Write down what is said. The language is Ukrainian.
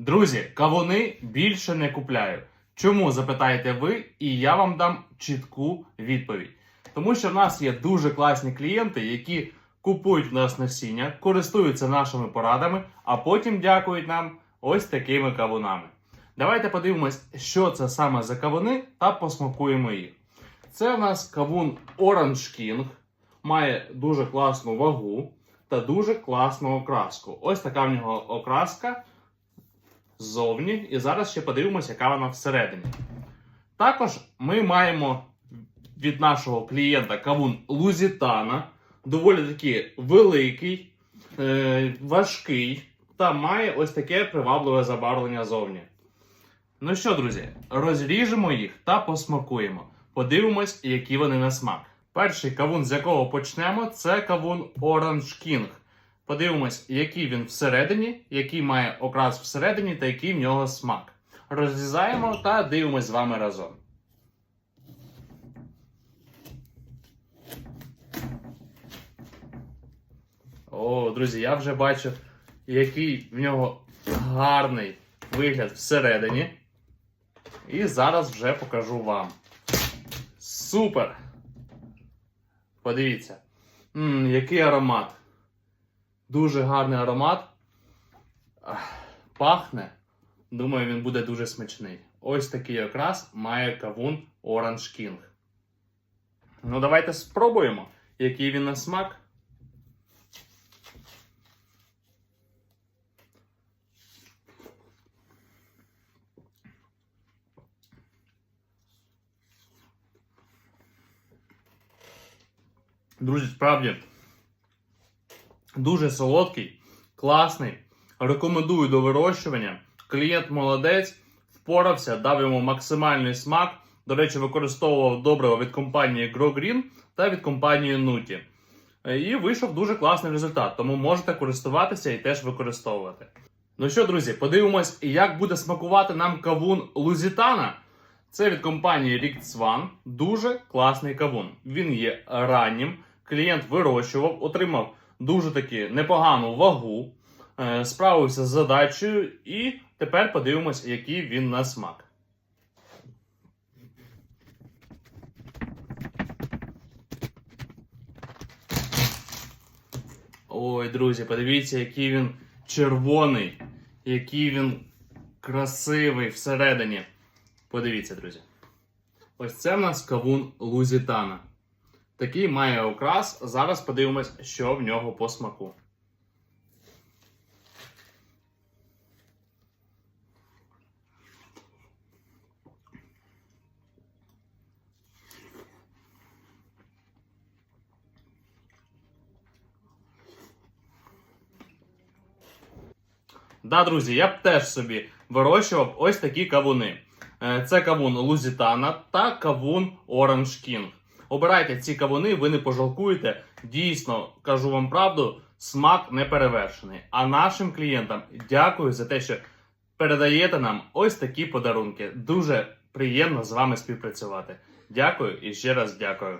Друзі, кавуни більше не купляю. Чому запитаєте ви, і я вам дам чітку відповідь. Тому що в нас є дуже класні клієнти, які купують в нас насіння, користуються нашими порадами, а потім дякують нам ось такими кавунами. Давайте подивимось, що це саме за кавуни, та посмакуємо їх. Це в нас кавун Orange King, має дуже класну вагу та дуже класну окраску. Ось така в нього окраска ззовні. І зараз ще подивимося, яка вона всередині. Також ми маємо від нашого клієнта кавун Лузітана. Доволі таки великий, е, важкий та має ось таке привабливе забарвлення зовні. Ну що, друзі, розріжемо їх та посмакуємо. Подивимось, які вони на смак. Перший кавун, з якого почнемо, це кавун Orange King. Подивимось, який він всередині, який має окрас всередині та який в нього смак. Розрізаємо та дивимось з вами разом. О, друзі, я вже бачу, який в нього гарний вигляд всередині. І зараз вже покажу вам. Супер! Подивіться. Ммм, який аромат. Дуже гарний аромат. Пахне. Думаю, він буде дуже смачний. Ось такий якраз має кавун Orange King. Ну, давайте спробуємо, який він на смак. Друзі, справді дуже солодкий, класний. Рекомендую до вирощування. Клієнт молодець, впорався, дав йому максимальний смак. До речі, використовував добриво від компанії Grow Green та від компанії Nuti. І вийшов дуже класний результат, тому можете користуватися і теж використовувати. Ну що, друзі, подивимось, як буде смакувати нам кавун Лузітана. Це від компанії Swan. Дуже класний кавун. Він є раннім. Клієнт вирощував, отримав дуже таки непогану вагу, е, справився з задачею, і тепер подивимось, який він на смак. Ой, друзі, подивіться, який він червоний, який він красивий всередині. Подивіться, друзі. Ось це в нас кавун Лузітана. Такий має окрас. Зараз подивимось, що в нього по смаку. Да, друзі, я б теж собі вирощував ось такі кавуни. Е, Це кавун Лузітана та кавун Orange King. Обирайте ці кавуни, ви не пожалкуєте. Дійсно, кажу вам правду, смак не перевершений. А нашим клієнтам дякую за те, що передаєте нам ось такі подарунки. Дуже приємно з вами співпрацювати. Дякую і ще раз дякую.